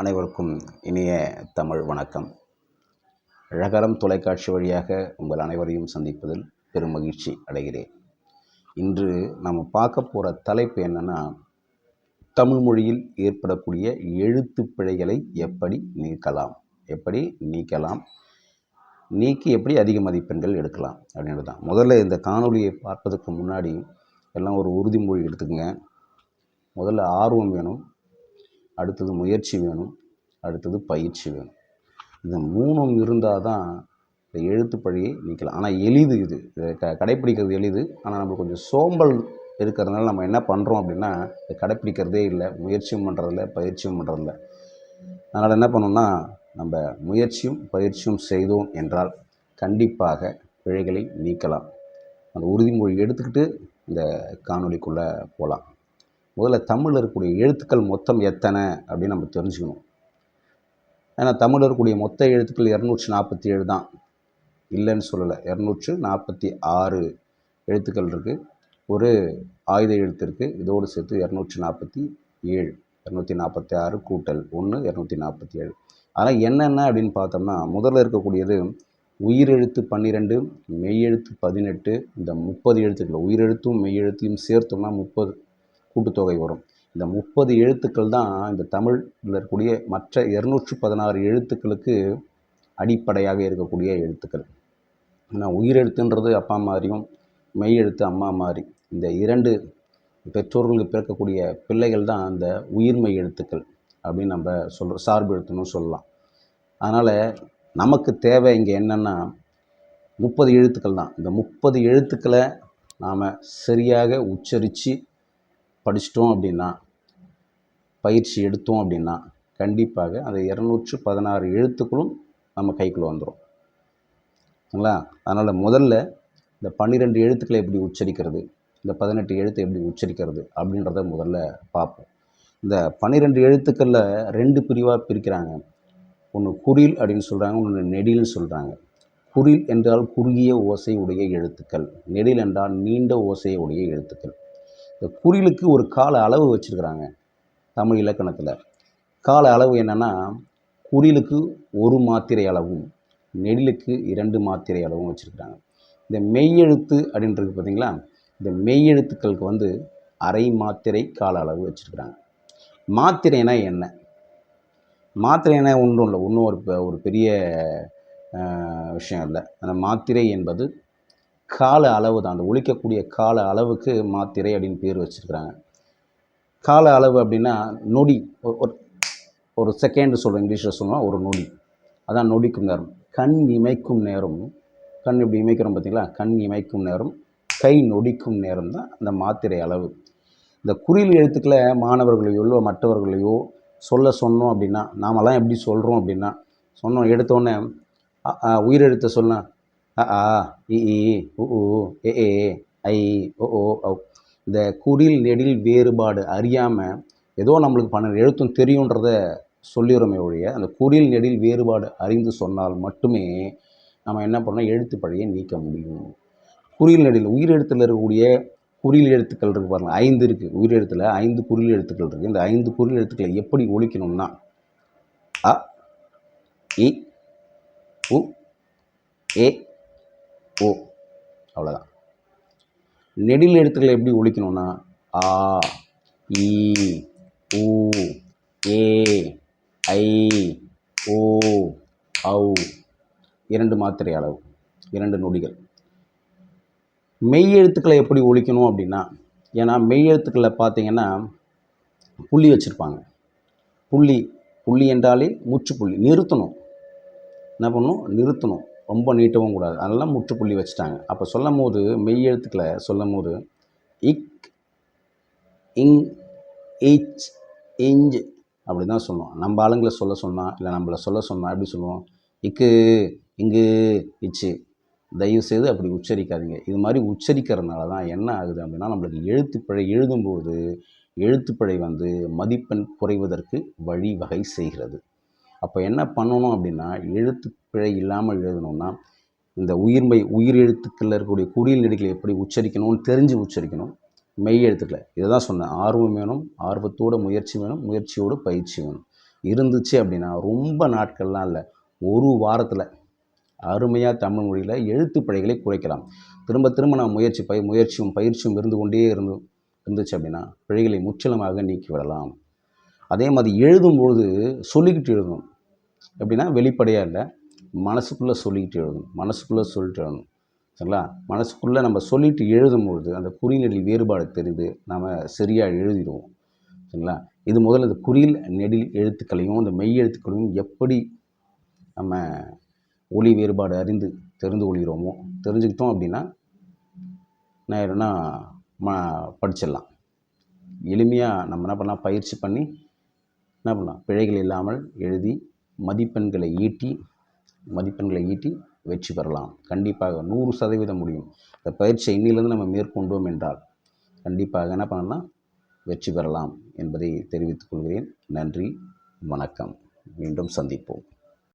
அனைவருக்கும் இனிய தமிழ் வணக்கம். அழகரம் தொலைக்காட்சி வழியாக உங்கள் அனைவரையும் சந்திப்பதில் பெரும் மகிழ்ச்சி அடைகிறேன். இன்று நம்ம பார்க்க போகிற தலைப்பு என்னென்னா தமிழ் மொழியில் ஏற்படக்கூடிய எழுத்து பிழைகளை எப்படி நீக்கலாம்? எப்படி நீக்கலாம்? நீக்கி எப்படி அதிக மதிப்பெண்கள் எடுக்கலாம்? அப்படின்றது தான் முதல்ல இந்த காணொலியை பார்ப்பதற்கு முன்னாடி எல்லாம் ஒரு உறுதிமொழி எடுத்துக்கங்க. முதல்ல ஆர்வம் வேணும். அடுத்தது முயற்சி வேணும் அடுத்தது பயிற்சி வேணும். இந்த மூணும் இருந்தால் தான் இந்த எழுத்து பழியை நீக்கலாம். ஆனால் எளிது இது. க கடைப்பிடிக்கிறது எளிது. ஆனால் நம்ம கொஞ்சம் சோம்பல் இருக்கிறதுனால நம்ம என்ன பண்ணுறோம் அப்படின்னா இதை கடைப்பிடிக்கிறதே இல்லை. முயற்சியும் பண்ணுறதில்ல பயிற்சியும் பண்ணுறதில்ல அதனால் என்ன பண்ணோம்னா நம்ம முயற்சியும் பயிற்சியும் செய்தோம் என்றால் கண்டிப்பாக பிழைகளை நீக்கலாம். அந்த உறுதிமொழி எடுத்துக்கிட்டு இந்த காணொளிக்குள்ளே போகலாம் முதல்ல தமிழில் இருக்கக்கூடிய எழுத்துக்கள் மொத்தம் எத்தனை அப்படின்னு நம்ம தெரிஞ்சுக்கணும். ஏன்னா தமிழில் இருக்கக்கூடிய மொத்த எழுத்துக்கள் இரநூற்றி நாற்பத்தி ஏழு தான். இல்லைன்னு சொல்லலை. இரநூற்று நாற்பத்தி ஆறு எழுத்துக்கள் இருக்குது ஒரு ஆயுத எழுத்து இருக்குது இதோடு சேர்த்து இரநூற்றி நாற்பத்தி ஏழு இரநூத்தி நாற்பத்தி ஆறு கூட்டல் ஒன்று இரநூத்தி நாற்பத்தி ஏழு ஆனால் என்னென்ன அப்படின்னு பார்த்தோம்னா முதல்ல இருக்கக்கூடியது உயிரெழுத்து பன்னிரெண்டு மெய்யெழுத்து பதினெட்டு இந்த முப்பது எழுத்துக்கள். உயிரெழுத்தும் மெய்யெழுத்தையும் சேர்த்தோம்னா முப்பது. கூட்டுத்தொகை வரும். இந்த முப்பது எழுத்துக்கள் தான் இந்த தமிழில் இருக்கக்கூடிய மற்ற இரநூற்று பதினாறு எழுத்துக்களுக்கு அடிப்படையாக இருக்கக்கூடிய எழுத்துக்கள். ஆனால் உயிரெழுத்துன்றது அப்பா மாதிரியும் மெய் எழுத்து அம்மா மாதிரி இந்த இரண்டு பெற்றோர்களுக்கு பிறக்கக்கூடிய பிள்ளைகள் தான் அந்த உயிர்மை எழுத்துக்கள் அப்படின்னு நம்ம சொல்கிறோம் சார்பு எழுத்துன்னு சொல்லலாம். அதனால் நமக்கு தேவை இங்கே என்னென்னா முப்பது எழுத்துக்கள் தான். இந்த முப்பது எழுத்துக்களை நாம் சரியாக உச்சரித்து படிச்சிட்டோம் அப்படின்னா பயிற்சி எடுத்தோம் அப்படின்னா கண்டிப்பாக அந்த இரநூற்று பதினாறு எழுத்துக்களும் நம்ம கைக்குள்ளே வந்துடும் சரிங்களா அதனால் முதல்ல இந்த பன்னிரெண்டு எழுத்துக்களை எப்படி உச்சரிக்கிறது இந்த பதினெட்டு எழுத்தை எப்படி உச்சரிக்கிறது அப்படின்றத முதல்ல பார்ப்போம். இந்த பன்னிரெண்டு எழுத்துக்களில் ரெண்டு பிரிவாக பிரிக்கிறாங்க. ஒன்று குறில் அப்படின்னு சொல்கிறாங்க ஒன்று நெடில்னு சொல்கிறாங்க குறில் என்றால் குறுகிய ஓசை உடைய எழுத்துக்கள் நெடில் என்றால் நீண்ட ஓசை உடைய எழுத்துக்கள். இந்த குறிலுக்கு ஒரு கால அளவு வச்சுருக்கிறாங்க தமிழ் இலக்கணத்தில். கால அளவு என்னென்னா குறிலுக்கு ஒரு மாத்திரை அளவும் நெடிலுக்கு இரண்டு மாத்திரை அளவும் வச்சுருக்கிறாங்க. இந்த மெய்யெழுத்து அப்படின்றது பார்த்தீங்களா இந்த மெய்யெழுத்துக்களுக்கு வந்து அரை மாத்திரை கால அளவு வச்சுருக்கிறாங்க. மாத்திரைனா என்ன? மாத்திரைனா ஒன்றும் இல்லை ஒன்றும் ஒரு பெ- ஒரு பெரிய விஷயம் இல்லை. அந்த மாத்திரை என்பது கால அளவு தான். அந்த ஒழிக்கக்கூடிய கால அளவுக்கு மாத்திரை அப்படின்னு பேர் வச்சுருக்கிறாங்க. கால அளவு அப்படின்னா நொடி. ஒரு- ஒரு செகண்டு சொல்கிறோம் இங்கிலீஷில் சொன்னால் ஒரு நொடி. அதான் நொடிக்கும் நேரம். கண் இமைக்கும் நேரம். கண் இப்படி இமைக்கிறோம் பார்த்தீங்களா? கண் இமைக்கும் நேரம். கை நொடிக்கும் நேரம் தான் அந்த மாத்திரை அளவு. இந்த குறியில் எழுத்துக்களை மாணவர்களையோ இல்லை மற்றவர்களையோ சொல்ல சொன்னோம் அப்படின்னா நாமெல்லாம் எப்படி சொல்கிறோம் அப்படின்னா சொன்னோம் எடுத்தோடனே உயிரெழுத்த சொன்னால் அ ஆ இ இ உ உ ஏ ஏ ஐ ஓ ஓ ஔ இந்த குடில் நெடில் வேறுபாடு அறியாமல் ஏதோ நம்மளுக்கு பன்னெண்டு எழுத்தும் தெரியுன்றத சொல்லிடுறோமே ஒழிய அந்த குடில் நெடில் வேறுபாடு அறிந்து சொன்னால் மட்டுமே நம்ம என்ன பண்ணோம் எழுத்து பழையை நீக்க முடியும். குறியில் நெடில் உயிரெழுத்தில் இருக்கக்கூடிய குறியில் எழுத்துக்கள் இருக்குது பாருங்கள் ஐந்து இருக்குது உயிரெழுத்தில் ஐந்து குறியில் எழுத்துக்கள் இருக்குது இந்த ஐந்து குறியில் எழுத்துக்களை எப்படி ஒழிக்கணும்னா அ இ உ ஏ ஓ அவ்வளோதான் நெடில் எழுத்துக்களை எப்படி ஒழிக்கணும்னா ஆ இ உ ஏ ஐ ஓ ஔ இரண்டு மாத்திரை அளவு இரண்டு நொடிகள். மெய் எழுத்துக்களை எப்படி ஒழிக்கணும் அப்படின்னா ஏன்னா மெய் எழுத்துக்களில் பார்த்தீங்கன்னா புள்ளி வச்சுருப்பாங்க. புள்ளி புள்ளி என்றாலே முற்றுப்புள்ளி நிறுத்தணும். என்ன பண்ணணும் நிறுத்தணும். ரொம்ப நீட்டவும் கூடாது. அதெல்லாம் முற்றுப்புள்ளி வச்சுட்டாங்க. அப்போ சொல்லும் போது மெய் எழுத்துக்களை சொல்லும் போது இக் இங் இச் இஞ்ச் அப்படி தான் சொல்லுவோம். நம்ம ஆளுங்களை சொல்ல சொன்னால் இல்லை நம்மளை சொல்ல சொன்னால் எப்படி சொல்லுவோம்? இக்கு இங்கு இச்சு. தயவு செய்து அப்படி உச்சரிக்காதீங்க. இது மாதிரி உச்சரிக்கிறதுனால தான் என்ன ஆகுது அப்படின்னா நம்மளுக்கு எழுத்துப்பிழை எழுதும்போது எழுத்துப்பிழை வந்து மதிப்பெண் குறைவதற்கு வழிவகை செய்கிறது. அப்போ என்ன பண்ணணும் அப்படின்னா எழுத்துப்பிழை இல்லாமல் எழுதணும்னா இந்த உயிர்மை உயிர் எழுத்துக்களில் இருக்கக்கூடிய குடியில் நெடுகளை எப்படி உச்சரிக்கணும்னு தெரிஞ்சு உச்சரிக்கணும். மெய் எழுத்துக்களை. இதை தான் சொன்னேன். ஆர்வம் வேணும் ஆர்வத்தோட முயற்சி வேணும் முயற்சியோடு பயிற்சி வேணும். இருந்துச்சு அப்படின்னா ரொம்ப நாட்கள்லாம் இல்லை. ஒரு வாரத்தில் அருமையாக தமிழ் மொழியில் எழுத்து பிழைகளை குறைக்கலாம். திரும்ப திரும்ப நான் முயற்சி பய முயற்சியும் பயிற்சியும் இருந்து கொண்டே இருந்து இருந்துச்சு அப்படின்னா பிழைகளை முற்றிலுமாக நீக்கி விடலாம் அதே மாதிரி எழுதும்பொழுது சொல்லிக்கிட்டு எழுதணும். எப்படின்னா வெளிப்படையாக இல்லை மனசுக்குள்ளே சொல்லிக்கிட்டு எழுதணும். மனசுக்குள்ளே சொல்லிட்டு எழுதணும். சரிங்களா? மனசுக்குள்ளே நம்ம சொல்லிட்டு எழுதும்பொழுது அந்த குறிநெடில் வேறுபாடு தெரிந்து நாம் சரியாக எழுதிடுவோம். சரிங்களா? இது முதல்ல இந்த குறில் நெடில் எழுத்துக்களையும் அந்த மெய் எழுத்துக்களையும் எப்படி நம்ம ஒளி வேறுபாடு அறிந்து தெரிந்து கொள்கிறோமோ தெரிஞ்சுக்கிட்டோம் அப்படின்னா நேரம்னா ம படிச்சிடலாம். எளிமையாக நம்ம என்ன பண்ணலாம்? பயிற்சி பண்ணி என்ன பண்ணலாம்? பிழைகள் இல்லாமல் எழுதி மதிப்பெண்களை ஈட்டி மதிப்பெண்களை ஈட்டி வெற்றி பெறலாம். கண்டிப்பாக நூறு சதவீதம் முடியும். இந்த பயிற்சியை இன்னிலிருந்து நம்ம மேற்கொண்டோம் என்றால் கண்டிப்பாக என்ன பண்ணலாம்? வெற்றி பெறலாம் என்பதை தெரிவித்துக் கொள்கிறேன். நன்றி வணக்கம். மீண்டும் சந்திப்போம்.